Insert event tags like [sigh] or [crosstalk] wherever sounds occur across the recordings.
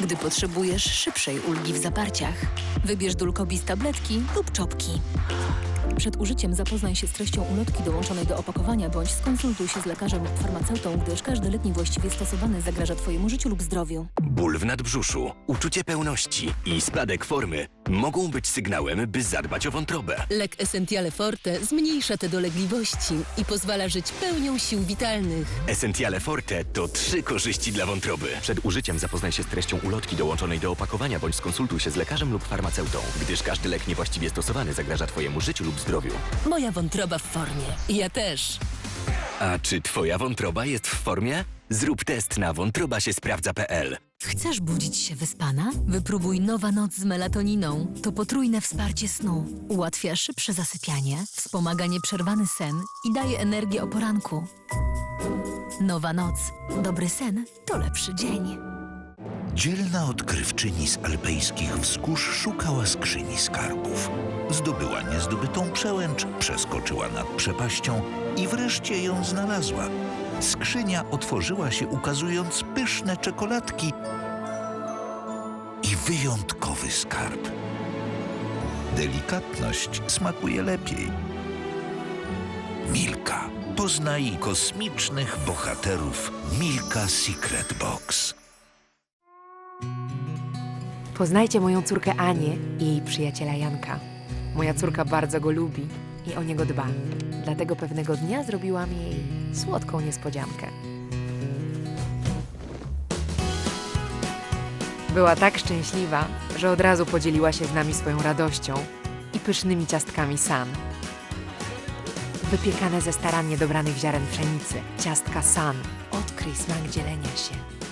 Gdy potrzebujesz szybszej ulgi w zaparciach, wybierz Dulcobis tabletki lub czopki. Przed użyciem zapoznaj się z treścią ulotki dołączonej do opakowania bądź skonsultuj się z lekarzem lub farmaceutą, gdyż każdy lek niewłaściwie stosowany zagraża Twojemu życiu lub zdrowiu. Ból w nadbrzuszu, uczucie pełności i spadek formy mogą być sygnałem, by zadbać o wątrobę. Lek Essentiale Forte zmniejsza te dolegliwości i pozwala żyć pełnią sił witalnych. Essentiale Forte to trzy korzyści dla wątroby. Przed użyciem zapoznaj się z treścią ulotki dołączonej do opakowania bądź skonsultuj się z lekarzem lub farmaceutą, gdyż każdy lek niewłaściwie stosowany zagraża Twojemu życiu lub zdrowiu. Moja wątroba w formie. Ja też. A czy Twoja wątroba jest w formie? Zrób test na wątrobasiesprawdza.pl. Chcesz budzić się wyspana? Wypróbuj Nowa Noc z melatoniną. To potrójne wsparcie snu. Ułatwia szybsze zasypianie, wspomaga nieprzerwany sen i daje energię o poranku. Nowa Noc. Dobry sen to lepszy dzień. Dzielna odkrywczyni z alpejskich wzgórz szukała skrzyni skarbów. Zdobyła niezdobytą przełęcz, przeskoczyła nad przepaścią i wreszcie ją znalazła. Skrzynia otworzyła się, ukazując pyszne czekoladki i wyjątkowy skarb. Delikatność smakuje lepiej. Milka. Poznaj kosmicznych bohaterów Milka Secret Box. Poznajcie moją córkę Anię i jej przyjaciela Janka. Moja córka bardzo go lubi i o niego dba. Dlatego pewnego dnia zrobiłam jej słodką niespodziankę. Była tak szczęśliwa, że od razu podzieliła się z nami swoją radością i pysznymi ciastkami San. Wypiekane ze starannie dobranych ziaren pszenicy, ciastka San. Odkryj smak dzielenia się.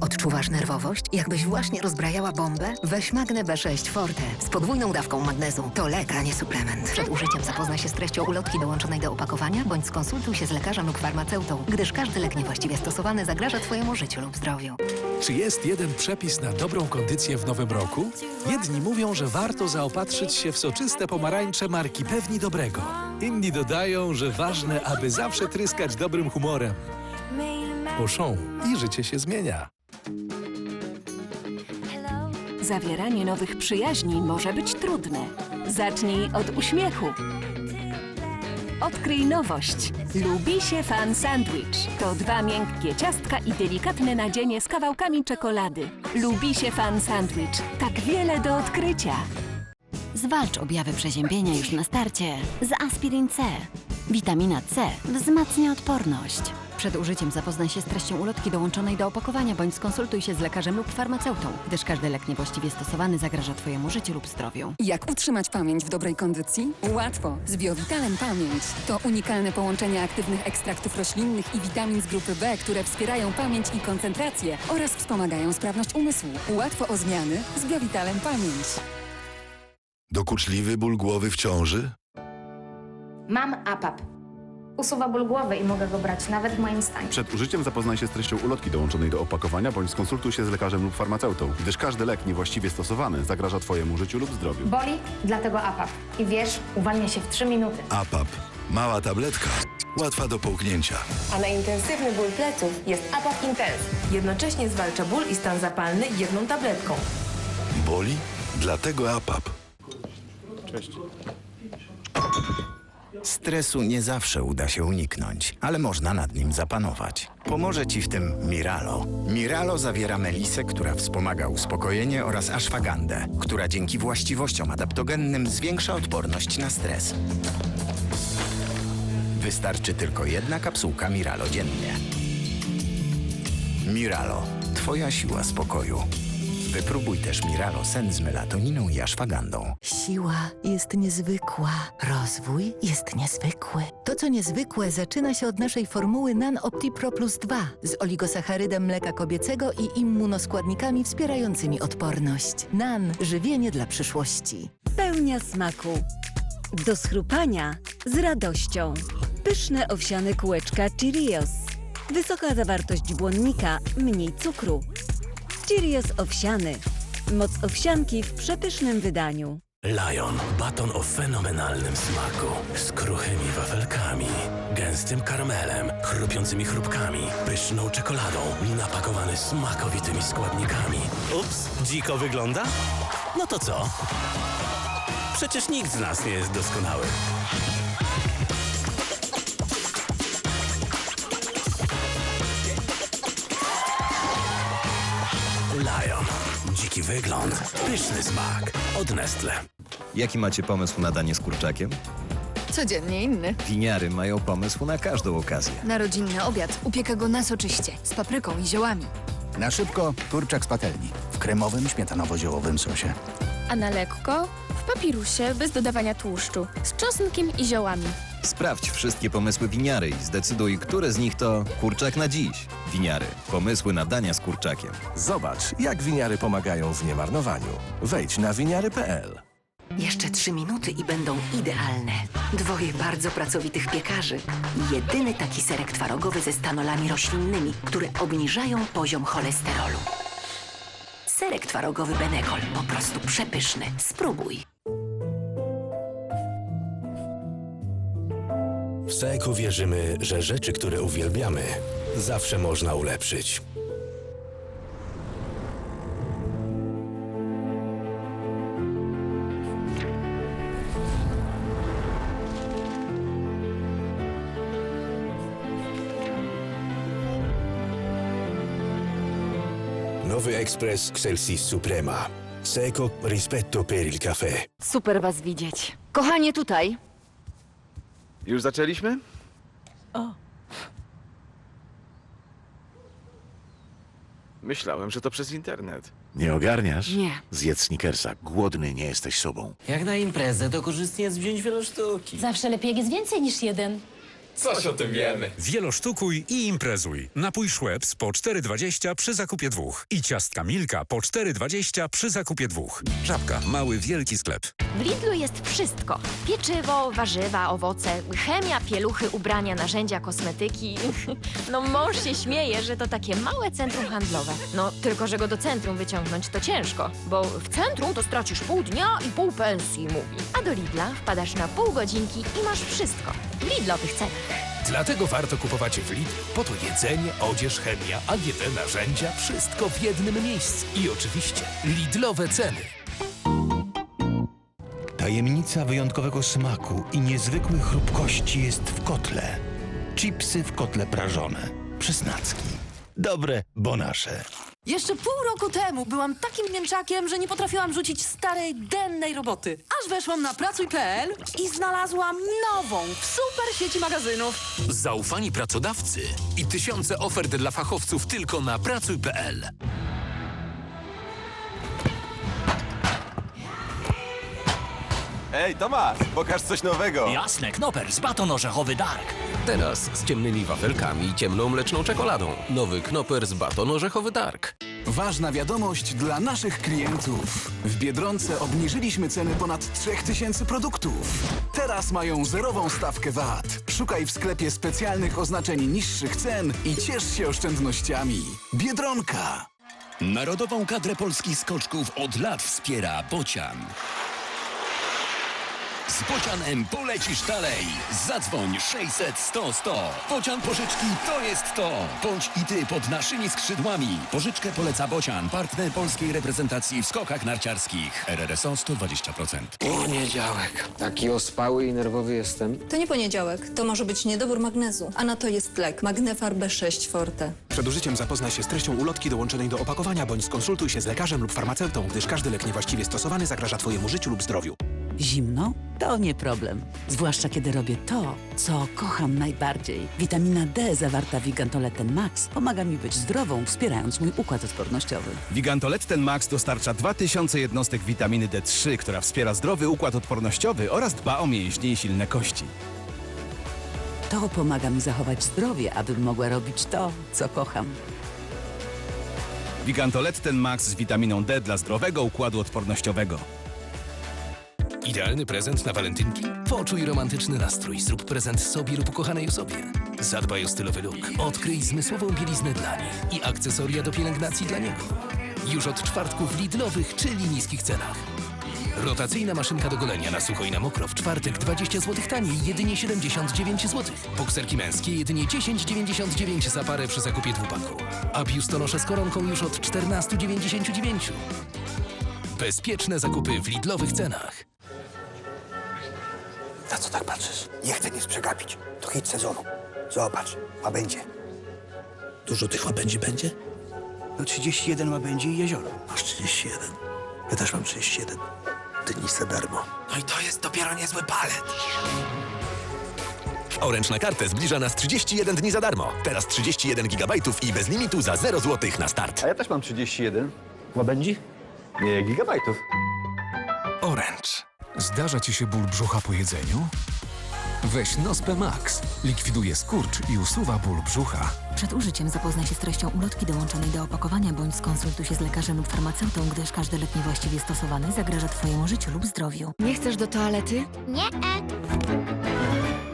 Odczuwasz nerwowość? Jakbyś właśnie rozbrajała bombę? Weź Magnę B6 Forte z podwójną dawką magnezu. To lek, a nie suplement. Przed użyciem zapoznaj się z treścią ulotki dołączonej do opakowania, bądź skonsultuj się z lekarzem lub farmaceutą, gdyż każdy lek niewłaściwie stosowany zagraża Twojemu życiu lub zdrowiu. Czy jest jeden przepis na dobrą kondycję w nowym roku? Jedni mówią, że warto zaopatrzyć się w soczyste pomarańcze marki Pewni Dobrego. Inni dodają, że ważne, aby zawsze tryskać dobrym humorem. Auchan i życie się zmienia. Zawieranie nowych przyjaźni może być trudne. Zacznij od uśmiechu. Odkryj nowość. Lubi się fan sandwich. To dwa miękkie ciastka i delikatne nadzienie z kawałkami czekolady. Lubi się fan sandwich. Tak wiele do odkrycia. Zwalcz objawy przeziębienia już na starcie z Aspirin C. Witamina C wzmacnia odporność. Przed użyciem zapoznaj się z treścią ulotki dołączonej do opakowania bądź skonsultuj się z lekarzem lub farmaceutą, gdyż każdy lek niewłaściwie stosowany zagraża Twojemu życiu lub zdrowiu. Jak utrzymać pamięć w dobrej kondycji? Łatwo! Z Biovitalem Pamięć. To unikalne połączenie aktywnych ekstraktów roślinnych i witamin z grupy B, które wspierają pamięć i koncentrację oraz wspomagają sprawność umysłu. Łatwo o zmiany z Biovitalem Pamięć. Dokuczliwy ból głowy w ciąży? Mam APAP. Usuwa ból głowy i mogę go brać nawet w moim stanie. Przed użyciem zapoznaj się z treścią ulotki dołączonej do opakowania bądź skonsultuj się z lekarzem lub farmaceutą, gdyż każdy lek niewłaściwie stosowany zagraża Twojemu życiu lub zdrowiu. Boli, dlatego APAP. I wiesz, uwalnia się w 3 minuty. APAP. Mała tabletka, łatwa do połknięcia. A na intensywny ból pleców jest APAP Intense. Jednocześnie zwalcza ból i stan zapalny jedną tabletką. Boli? Dlatego APAP. Cześć. Stresu nie zawsze uda się uniknąć, ale można nad nim zapanować. Pomoże Ci w tym Miralo. Miralo zawiera melisę, która wspomaga uspokojenie oraz ashwagandę, która dzięki właściwościom adaptogennym zwiększa odporność na stres. Wystarczy tylko jedna kapsułka Miralo dziennie. Miralo. Twoja siła spokoju. Wypróbuj też Miralo Sen z melatoniną i ashwagandą. Siła jest niezwykła, rozwój jest niezwykły. To, co niezwykłe, zaczyna się od naszej formuły NAN OptiPro Plus 2 z oligosacharydem mleka kobiecego i immunoskładnikami wspierającymi odporność. NAN – żywienie dla przyszłości. Pełnia smaku. Do schrupania z radością. Pyszne owsiane kółeczka Cheerios. Wysoka zawartość błonnika, mniej cukru. Cheerios owsiany. Moc owsianki w przepysznym wydaniu. Lion. Baton o fenomenalnym smaku. Z kruchymi wafelkami. Gęstym gęstym karmelem, chrupiącymi chrupkami, pyszną czekoladą, napakowany smakowitymi składnikami. Ups, dziko wygląda? No to co? Przecież nikt z nas nie jest doskonały. Lion. Dziki wygląd, pyszny smak. Od Nestle. Jaki macie pomysł na danie z kurczakiem? Codziennie inny. Winiary mają pomysł na każdą okazję. Na rodzinny obiad upieka go na soczyście, z papryką i ziołami. Na szybko kurczak z patelni w kremowym, śmietanowo-ziołowym sosie. A na lekko w papirusie bez dodawania tłuszczu, z czosnkiem i ziołami. Sprawdź wszystkie pomysły winiary i zdecyduj, które z nich to kurczak na dziś. Winiary. Pomysły na dania z kurczakiem. Zobacz, jak winiary pomagają w niemarnowaniu. Wejdź na winiary.pl. Jeszcze trzy minuty i będą idealne. Dwoje bardzo pracowitych piekarzy. Jedyny taki serek twarogowy ze stanolami roślinnymi, które obniżają poziom cholesterolu. Serek twarogowy Benecol. Po prostu przepyszny. Spróbuj. W Seeko wierzymy, że rzeczy, które uwielbiamy, zawsze można ulepszyć. Nowy ekspres Excelsis Suprema. Seco rispetto per il caffè. Super was widzieć. Kochanie, tutaj. Już zaczęliśmy? O. Myślałem, że to przez internet. Nie ogarniasz? Nie. Zjedz Snickersa. Głodny nie jesteś sobą. Jak na imprezę, to korzystnie jest wziąć wiele sztuki. Zawsze lepiej jak jest więcej niż jeden. Coś o tym wiemy. Wielosztukuj i imprezuj. Napój Schweppes po 4,20 przy zakupie dwóch. I ciastka Milka po 4,20 przy zakupie dwóch. Żabka. Mały, wielki sklep. W Lidlu jest wszystko. Pieczywo, warzywa, owoce, chemia, pieluchy, ubrania, narzędzia, kosmetyki. [laughs] No mąż się śmieje, że to takie małe centrum handlowe. No tylko, że go do centrum wyciągnąć to ciężko, bo w centrum to stracisz pół dnia i pół pensji, mówi. A do Lidla wpadasz na pół godzinki i masz wszystko. W Lidlowych cenach. Dlatego warto kupować w Lidl. Po to jedzenie, odzież, chemia, AGD, narzędzia, wszystko w jednym miejscu. I oczywiście Lidlowe ceny. Tajemnica wyjątkowego smaku i niezwykłej chrupkości jest w kotle. Chipsy w kotle prażone. Przysnacki. Dobre, bo nasze. Jeszcze pół roku temu byłam takim mięczakiem, że nie potrafiłam rzucić starej, dennej roboty. Aż weszłam na pracuj.pl i znalazłam nową w super sieci magazynów. Zaufani pracodawcy i tysiące ofert dla fachowców tylko na pracuj.pl. Ej, Tomasz, pokaż coś nowego. Jasne, Knoppers, baton orzechowy Dark. Teraz z ciemnymi wafelkami i ciemną mleczną czekoladą. Nowy Knoppers Baton Orzechowy Dark. Ważna wiadomość dla naszych klientów. W Biedronce obniżyliśmy ceny ponad 3000 produktów. Teraz mają zerową stawkę VAT. Szukaj w sklepie specjalnych oznaczeń niższych cen i ciesz się oszczędnościami. Biedronka. Narodową kadrę polskich skoczków od lat wspiera Bocian. Z Bocianem polecisz dalej. Zadzwoń 600 100 100. Bocian Pożyczki to jest to. Bądź i ty pod naszymi skrzydłami. Pożyczkę poleca Bocian, partner polskiej reprezentacji w skokach narciarskich. RRSO 120%. Poniedziałek. Taki ospały i nerwowy jestem. To nie poniedziałek, to może być niedobór magnezu, a na to jest lek Magnefar B6 Forte. Przed użyciem zapoznaj się z treścią ulotki dołączonej do opakowania bądź skonsultuj się z lekarzem lub farmaceutą, gdyż każdy lek niewłaściwie stosowany zagraża Twojemu życiu lub zdrowiu. Zimno? To nie problem. Zwłaszcza kiedy robię to, co kocham najbardziej. Witamina D zawarta w Gigantoleten Max pomaga mi być zdrową, wspierając mój układ odpornościowy. Wigantoletten Max dostarcza 2000 jednostek witaminy D3, która wspiera zdrowy układ odpornościowy oraz dba o mięśnie i silne kości. To pomaga mi zachować zdrowie, abym mogła robić to, co kocham. Wigantoletten Max z witaminą D dla zdrowego układu odpornościowego. Idealny prezent na walentynki? Poczuj romantyczny nastrój. Zrób prezent sobie lub ukochanej osobie. Zadbaj o stylowy look. Odkryj zmysłową bieliznę dla nich i akcesoria do pielęgnacji dla niego. Już od czwartku w Lidlowych, czyli niskich cenach. Rotacyjna maszynka do golenia na sucho i na mokro w czwartek 20 zł taniej, jedynie 79 zł. Bokserki męskie jedynie 10,99 za parę przy zakupie dwupaku. A biustonosze z koronką już od 14,99. Bezpieczne zakupy w Lidlowych cenach. Nie chcę nic przegapić. To hit sezonu. Zobacz, łabędzie. Dużo tych łabędzi będzie? No 31 łabędzi i jezioro. Masz 31. Ja też mam 31. Ty nic za darmo. No i to jest dopiero niezły palet. Orange na kartę zbliża nas 31 dni za darmo. Teraz 31 GB i bez limitu za 0 zł na start. A ja też mam 31. Łabędzi? Nie, gigabajtów. Orange. Zdarza ci się ból brzucha po jedzeniu? Weź Nospe Max. Likwiduje skurcz i usuwa ból brzucha. Przed użyciem zapoznaj się z treścią ulotki dołączonej do opakowania bądź skonsultuj się z lekarzem lub farmaceutą, gdyż każdy lek niewłaściwie stosowany zagraża Twojemu życiu lub zdrowiu. Nie chcesz do toalety? Nie. E.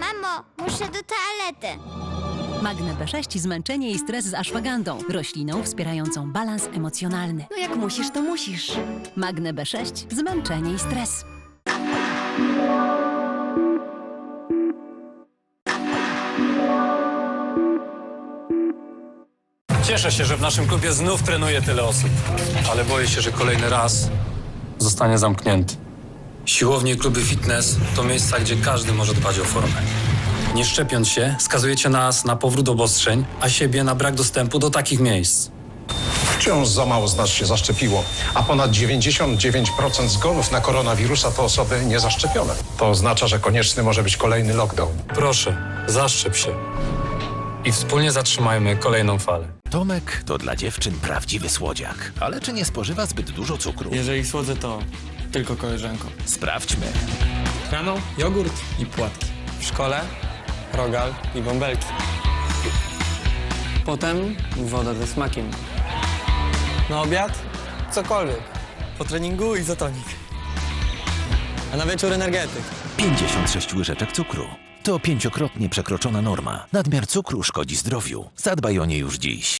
Mamo, muszę do toalety. Magne B6 zmęczenie i stres z ashwagandą, rośliną wspierającą balans emocjonalny. No jak musisz, to musisz. Magne B6 zmęczenie i stres. Cieszę się, że w naszym klubie znów trenuje tyle osób, ale boję się, że kolejny raz zostanie zamknięty. Siłownie i kluby fitness to miejsca, gdzie każdy może dbać o formę. Nie szczepiąc się, skazujecie nas na powrót obostrzeń, a siebie na brak dostępu do takich miejsc. Wciąż za mało z nas się zaszczepiło, a ponad 99% zgonów na koronawirusa to osoby niezaszczepione. To oznacza, że konieczny może być kolejny lockdown. Proszę, zaszczep się. I wspólnie zatrzymajmy kolejną falę. Tomek to dla dziewczyn prawdziwy słodziak. Ale czy nie spożywa zbyt dużo cukru? Jeżeli słodzę, to tylko koleżanką. Sprawdźmy. Rano jogurt i płatki. W szkole rogal i bąbelki. Potem woda ze smakiem. Na obiad cokolwiek. Po treningu izotonik. A na wieczór energetyk. 56 łyżeczek cukru. To pięciokrotnie przekroczona norma. Nadmiar cukru szkodzi zdrowiu. Zadbaj o nie już dziś.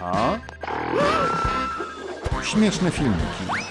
A? Śmieszne filmiki.